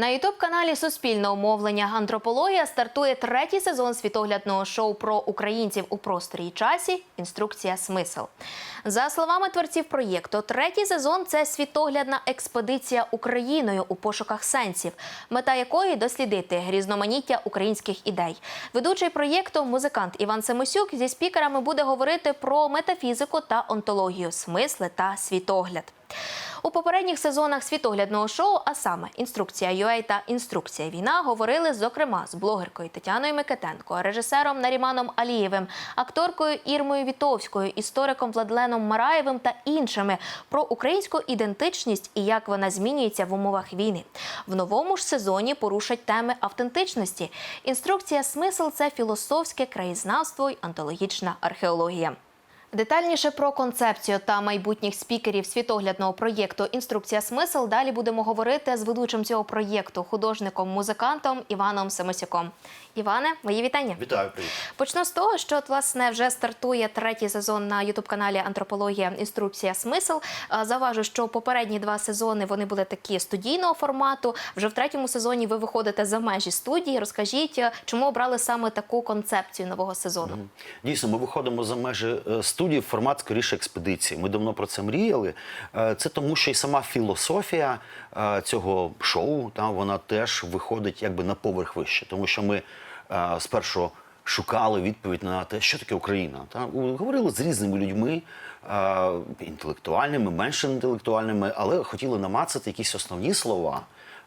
На ютуб-каналі Суспільного мовлення Антропологія стартує третій сезон світоглядного шоу про українців у просторі часі. Інструкція смисл. За словами творців проєкту, третій сезон це світоглядна експедиція Україною у пошуках сенсів, мета якої дослідити різноманіття українських ідей. Ведучий проєкту, музикант Іван Семосюк зі спікерами буде говорити про метафізику та онтологію, смисли та світогляд. У попередніх сезонах світоглядного шоу, а саме інструкція UA та інструкція війна, говорили зокрема з блогеркою Тетяною Микитенко, режисером Наріманом Алієвим, акторкою Ірмою Вітовською, істориком Владленом Мараєвим та іншими про українську ідентичність і як вона змінюється в умовах війни. В новому ж сезоні порушать теми автентичності. Інструкція смисл це філософське краєзнавство й антологічна археологія. Детальніше про концепцію та майбутніх спікерів світоглядного проєкту Інструкція смисл далі будемо говорити з ведучим цього проєкту, художником-музикантом Іваном Семосюком. Іване, мої вітання. Вітаю, привіт. Почну з того, що от, власне вже стартує третій сезон на ютуб-каналі Антропологія Інструкція Смисл. Е, Заважу, що попередні два сезони вони були такі студійного формату. Вже в третьому сезоні ви виходите за межі студії. Розкажіть, е, чому обрали саме таку концепцію нового сезону? Дійсно, ми виходимо за межі е, студії формат скоріше експедиції. Ми давно про це мріяли. Е, Це тому, що і сама філософія е, цього шоу та вона теж виходить якби на поверх вище, тому що ми е, спершу. Шукали відповідь на те, що таке Україна. Та говорили з різними людьми, інтелектуальними, менш інтелектуальними, але хотіли намацати якісь основні слова,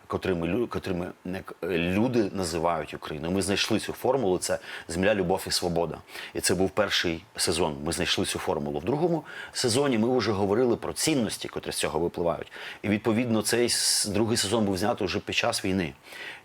котрими, котрими е, люди називають Україною. Ми знайшли цю формулу. Це земля, любов і свобода. І це був перший сезон. Ми знайшли цю формулу. В другому сезоні ми вже говорили про цінності, котрі з цього випливають. І відповідно цей другий сезон був знятий вже під час війни.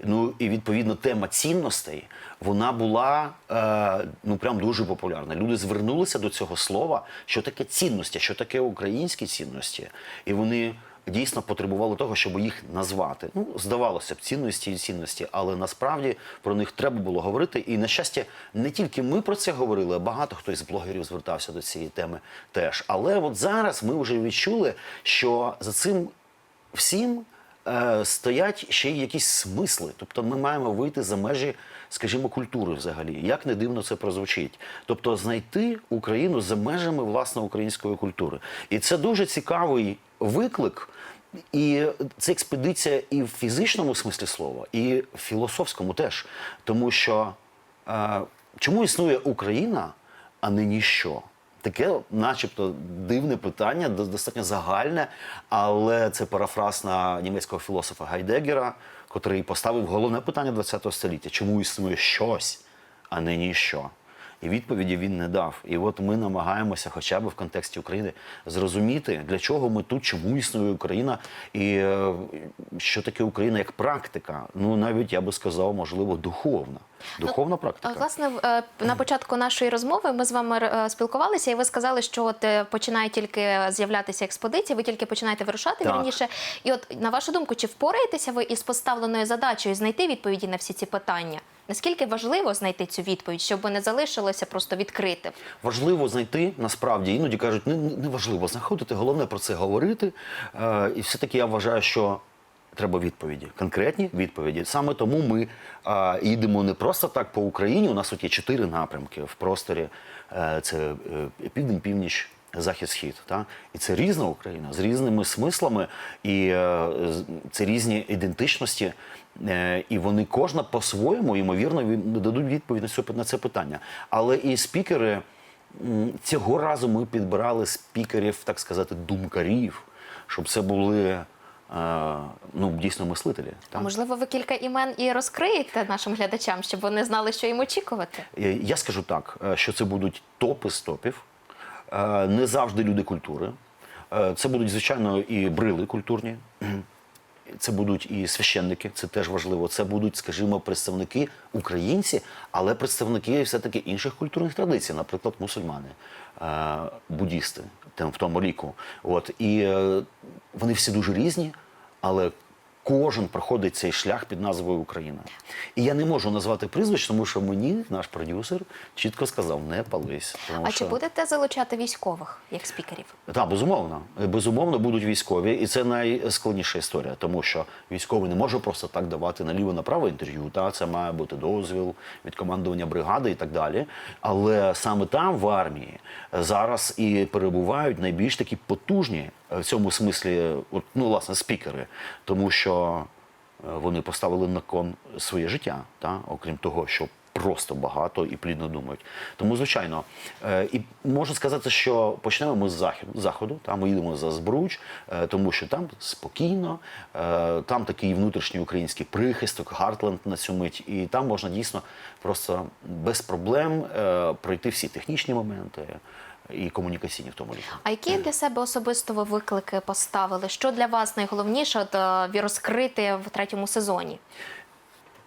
Ну і відповідно тема цінностей вона була е, ну прям дуже популярна. Люди звернулися до цього слова, що таке цінності, що таке українські цінності, і вони дійсно потребували того, щоб їх назвати. Ну, здавалося б, цінності і цінності, але насправді про них треба було говорити. І на щастя, не тільки ми про це говорили, а багато хто із блогерів звертався до цієї теми теж. Але от зараз ми вже відчули, що за цим всім е, стоять ще й якісь смисли. Тобто ми маємо вийти за межі, скажімо, культури взагалі. Як не дивно це прозвучить. Тобто знайти Україну за межами власне української культури. І це дуже цікавий виклик. І це експедиція і в фізичному смислі слова, і в філософському теж. Тому що е, чому існує Україна, а не ніщо? Таке, начебто, дивне питання, достатньо загальне, але це парафраз на німецького філософа Гайдегера, котрий поставив головне питання ХХ століття: чому існує щось, а не ніщо? І відповіді він не дав. І от ми намагаємося, хоча б в контексті України, зрозуміти, для чого ми тут, чому існує Україна, і е, що таке Україна як практика. Ну навіть я би сказав, можливо, духовна. Духовна практика. Власне, е, на початку нашої розмови ми з вами е, спілкувалися, і ви сказали, що от починає тільки з'являтися експедиція, ви тільки починаєте вирушати Так. вірніше. І от на вашу думку, чи впораєтеся ви із поставленою задачею знайти відповіді на всі ці питання? Наскільки важливо знайти цю відповідь, щоб не залишилося просто відкритим? Важливо знайти насправді іноді кажуть, не, не важливо знаходити, головне про це говорити. Е, і все-таки я вважаю, що треба відповіді, конкретні відповіді. Саме тому ми е, їдемо не просто так по Україні. У нас тут є чотири напрямки в просторі: Е, це е, південь, північ. Захід, схід, та і це різна Україна з різними смислами, і е, це різні ідентичності, е, і вони кожна по-своєму, ймовірно, дадуть відповідь на це, питання. Але і спікери цього разу ми підбирали спікерів, так сказати, думкарів, щоб це були е, ну дійсно мислителі. А можливо, ви кілька імен і розкриєте нашим глядачам, щоб вони знали, що їм очікувати? Я скажу так, що це будуть топи з топів, не завжди люди культури. Е, Це будуть, звичайно, і брили культурні. Це будуть і священники, це теж важливо. Це будуть, скажімо, представники українці, але представники все-таки інших культурних традицій, наприклад, мусульмани, е, буддісти, в тому ліку. От і е, вони всі дуже різні, але кожен проходить цей шлях під назвою Україна. І я не можу назвати прізвищ, тому що мені наш продюсер чітко сказав: не пались. Тому А що... чи будете залучати військових як спікерів? Так, безумовно. Безумовно, будуть військові, і це найскладніша історія, тому що військовий не може просто так давати наліво-направо інтерв'ю. Та це має бути дозвіл від командування бригади і так далі. Але саме там в армії зараз і перебувають найбільш такі потужні в цьому смислі, ну власне, спікери, тому що е, вони поставили на кон своє життя, та окрім того, що просто багато і плідно думають. Тому, звичайно, е, і можу сказати, що почнемо ми з заходу. заходу та ми їдемо за Збруч, е, тому що там спокійно, е, там такий внутрішній український прихисток, Гартленд на цю мить, і там можна дійсно просто без проблем е, пройти всі технічні моменти і комунікаційні в тому ліку. А які для себе особисто ви виклики поставили? Що для вас найголовніше от, е, розкрити в третьому сезоні?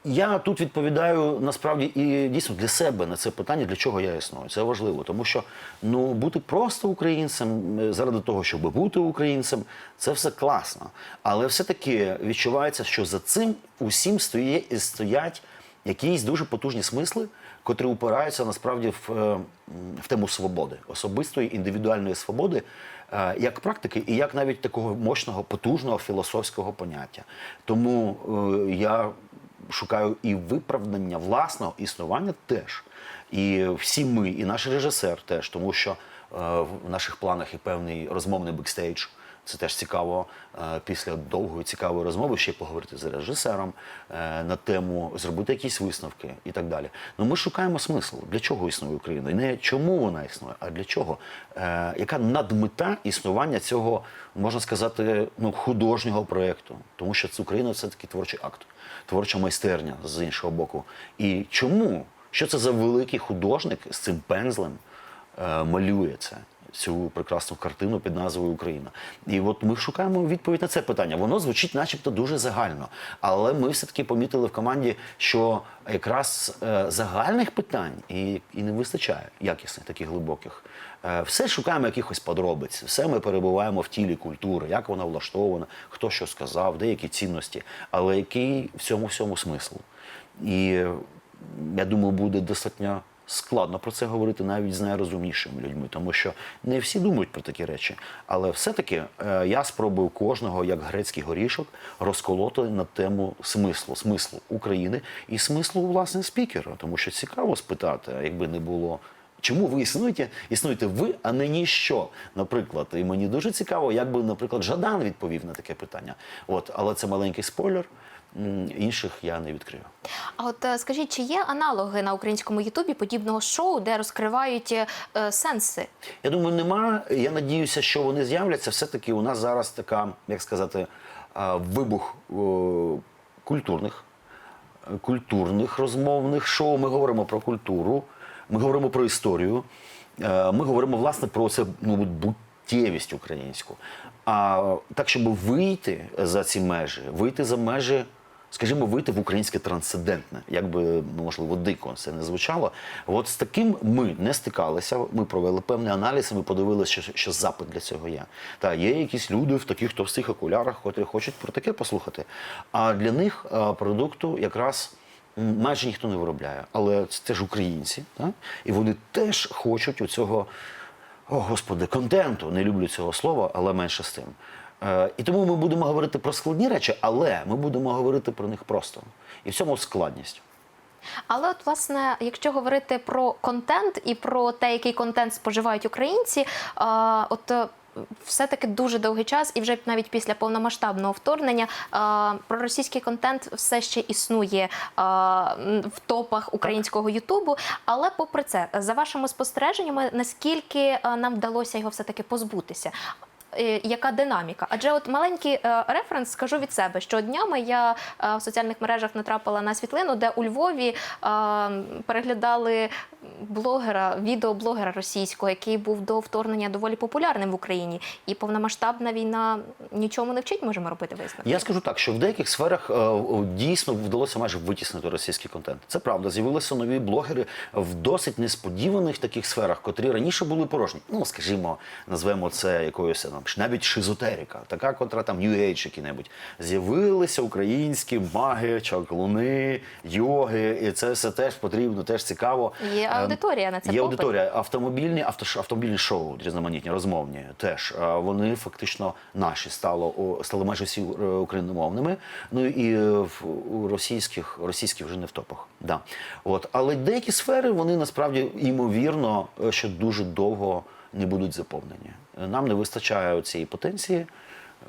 Я тут відповідаю насправді і дійсно для себе на це питання, для чого я існую. Це важливо, тому що ну бути просто українцем е, заради того, щоб бути українцем, це все класно. Але все-таки відчувається, що за цим усім стоє, стоять якісь дуже потужні смисли, котрі упираються насправді в, е, в тему свободи, особистої індивідуальної свободи, е, як практики, і як навіть такого мощного, потужного філософського поняття. Тому е, я шукаю і виправдання власного існування теж. І всі ми, і наш режисер теж, тому що в наших планах є певний розмовний бекстейдж. Це теж цікаво е, після довгої цікавої розмови ще поговорити з режисером е, на тему, зробити якісь висновки і так далі. Ну ми шукаємо смисл, для чого існує Україна, і не чому вона існує, а для чого. Е, яка надмета існування цього, можна сказати, ну художнього проєкту, тому що це Україна це такий творчий акт, творча майстерня з іншого боку. І чому? Що це за великий художник з цим пензлем малює це? Цю прекрасну картину під назвою Україна. І от ми шукаємо відповідь на це питання. Воно звучить, начебто, дуже загально. Але ми все-таки помітили в команді, що якраз е, загальних питань і, і не вистачає якісних, таких глибоких. Е, все шукаємо якихось подробиць, все ми перебуваємо в тілі культури, як вона влаштована, хто що сказав, деякі цінності, але який в цьому всьому смисл. І я думаю, буде достатньо складно про це говорити навіть з найрозумнішими людьми, тому що не всі думають про такі речі. Але все-таки е, я спробую кожного, як грецький горішок, розколоти на тему смислу, смислу України і смислу власне спікера, тому що цікаво спитати, якби не було. Чому ви існуєте? Існуєте ви, а не ніщо. Наприклад, і мені дуже цікаво, як би, наприклад, Жадан відповів на таке питання. От, але це маленький спойлер. Інших я не відкрию. А от е, скажіть, чи є аналоги на українському Ютубі подібного шоу, де розкривають е, е, сенси? Я думаю, нема. Я надіюся, що вони з'являться. Все-таки у нас зараз така, як сказати, вибух культурних, е, культурних розмовних шоу. Ми говоримо про культуру, ми говоримо про історію. е, Ми говоримо власне про це ну, буттєвість українську. А так, щоб вийти за ці межі, вийти за межі скажімо, вийти в українське трансцендентне, як би ну, можливо дико це не звучало. От з таким ми не стикалися. Ми провели певний аналіз, і ми подивилися, що, що запит для цього є. Та є якісь люди в таких товстих окулярах, котрі хочуть про таке послухати. А для них а, продукту якраз. Майже ніхто не виробляє, але це теж українці, так? і вони теж хочуть у цього, о господи, контенту. Не люблю цього слова, але менше з тим. Е, і тому ми будемо говорити про складні речі, але ми будемо говорити про них просто. І в цьому складність. Але от власне, якщо говорити про контент і про те, який контент споживають українці, а, от. е, Все-таки дуже довгий час, і вже навіть після повномасштабного вторгнення проросійський контент все ще існує в топах українського Ютубу. Але попри це, за вашими спостереженнями, наскільки нам вдалося його все-таки позбутися? Е, Яка динаміка? Адже от маленький е, референс скажу від себе, що днями я е, в соціальних мережах натрапила на світлину, де у Львові переглядали блогера, відеоблогера російського, який був до вторгнення доволі популярним в Україні. І повномасштабна війна нічому не вчить, можемо робити висновки. Я скажу так, що в деяких сферах е, дійсно вдалося майже витіснити російський контент. Це правда. З'явилися нові блогери в досить несподіваних таких сферах, котрі раніше були порожні. Ну, скажімо, назвемо це якоюсь там навіть шизотерика, така, котра там New Age які-небудь. З'явилися українські маги, чаклуни, йоги, і це все теж потрібно, теж цікаво. Є аудиторія на це Є аудиторія. Автомобільні автомобільні шоу різноманітні, розмовні теж вони фактично наші стало стали майже всі е, україномовними. Ну і е, в у російських російських вже не в топах. Да. От але деякі сфери вони насправді ймовірно, е, що дуже довго не будуть заповнені. Нам не вистачає цієї потенції.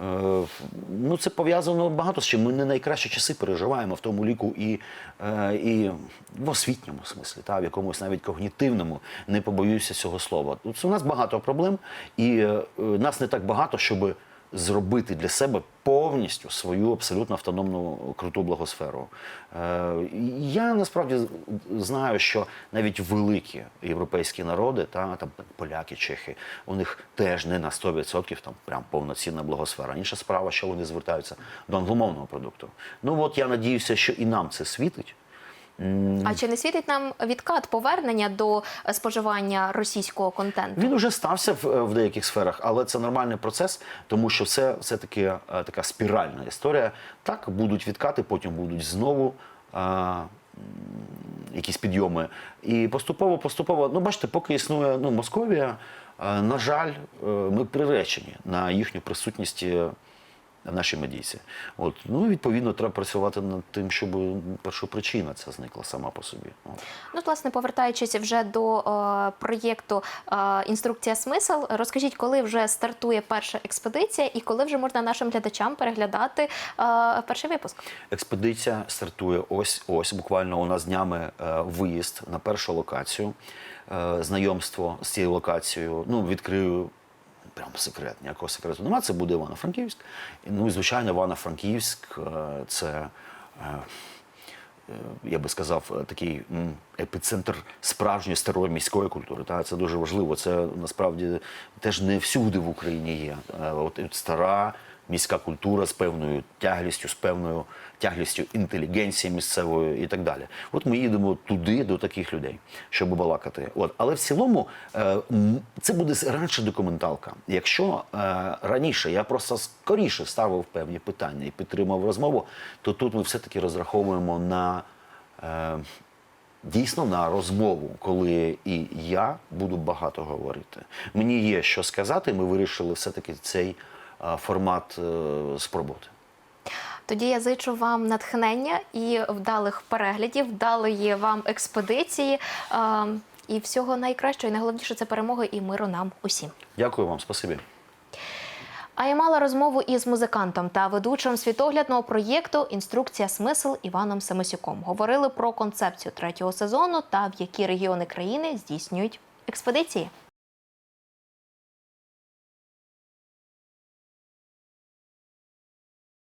Е, Ну, це пов'язано багато з чим. Ми не найкращі часи переживаємо в тому ліку і, е, і в освітньому смислі, та, в якомусь навіть когнітивному, не побоюся цього слова. Тут у нас багато проблем, і е, нас не так багато, щоб зробити для себе повністю свою абсолютно автономну круту благосферу. Е, Я насправді знаю, що навіть великі європейські народи, та там поляки, чехи, у них теж не на 100% там прям повноцінна благосфера. Інша справа, що вони звертаються до англомовного продукту. Ну от я надіюся, що і нам це світить. А чи не світить нам відкат повернення до е, споживання російського контенту? Він уже стався в, в деяких сферах, але це нормальний процес, тому що це все-таки е, така спіральна історія. Так, будуть відкати, потім будуть знову. е, м, Якісь підйоми. І поступово, поступово, ну бачите, поки існує ну, Московія, е, на жаль, е, ми приречені на їхню присутність в нашій медійці. От. Ну, відповідно, треба працювати над тим, щоб першопричина ця зникла сама по собі. От. Ну, власне, повертаючись вже до е, проєкту е, Інструкція смисл, розкажіть, коли вже стартує перша експедиція і коли вже можна нашим глядачам переглядати е, перший випуск? Експедиція стартує ось ось. Буквально у нас днями е, виїзд на першу локацію, е, знайомство з цією локацією. Ну, відкрию. Прям секрет, ніякого секрету немає. Це буде Івано-Франківськ. Ну і звичайно, Івано-Франківськ е, це, е, я би сказав, е, такий епіцентр справжньої старої міської культури. Та? Це дуже важливо. Це насправді теж не всюди в Україні є. От стара міська культура з певною тяглістю, з певною тяглістю інтелігенції місцевої і так далі. От ми їдемо туди до таких людей, щоб балакати. От, але в цілому е, це буде радше документалка. Якщо е, раніше я просто скоріше ставив певні питання і підтримав розмову, то тут ми все-таки розраховуємо на. Е, Дійсно на розмову, коли і я буду багато говорити. Мені є що сказати. Ми вирішили все-таки цей формат е, спробувати. Тоді я зичу вам натхнення і вдалих переглядів, вдалої вам експедиції. е, І всього найкращого, і найголовніше це перемоги і миру нам усім. Дякую вам, спасибі. А я мала розмову із музикантом та ведучим світоглядного проєкту Інструкція смисл Іваном Семисюком. Говорили про концепцію третього сезону та в які регіони країни здійснюють експедиції.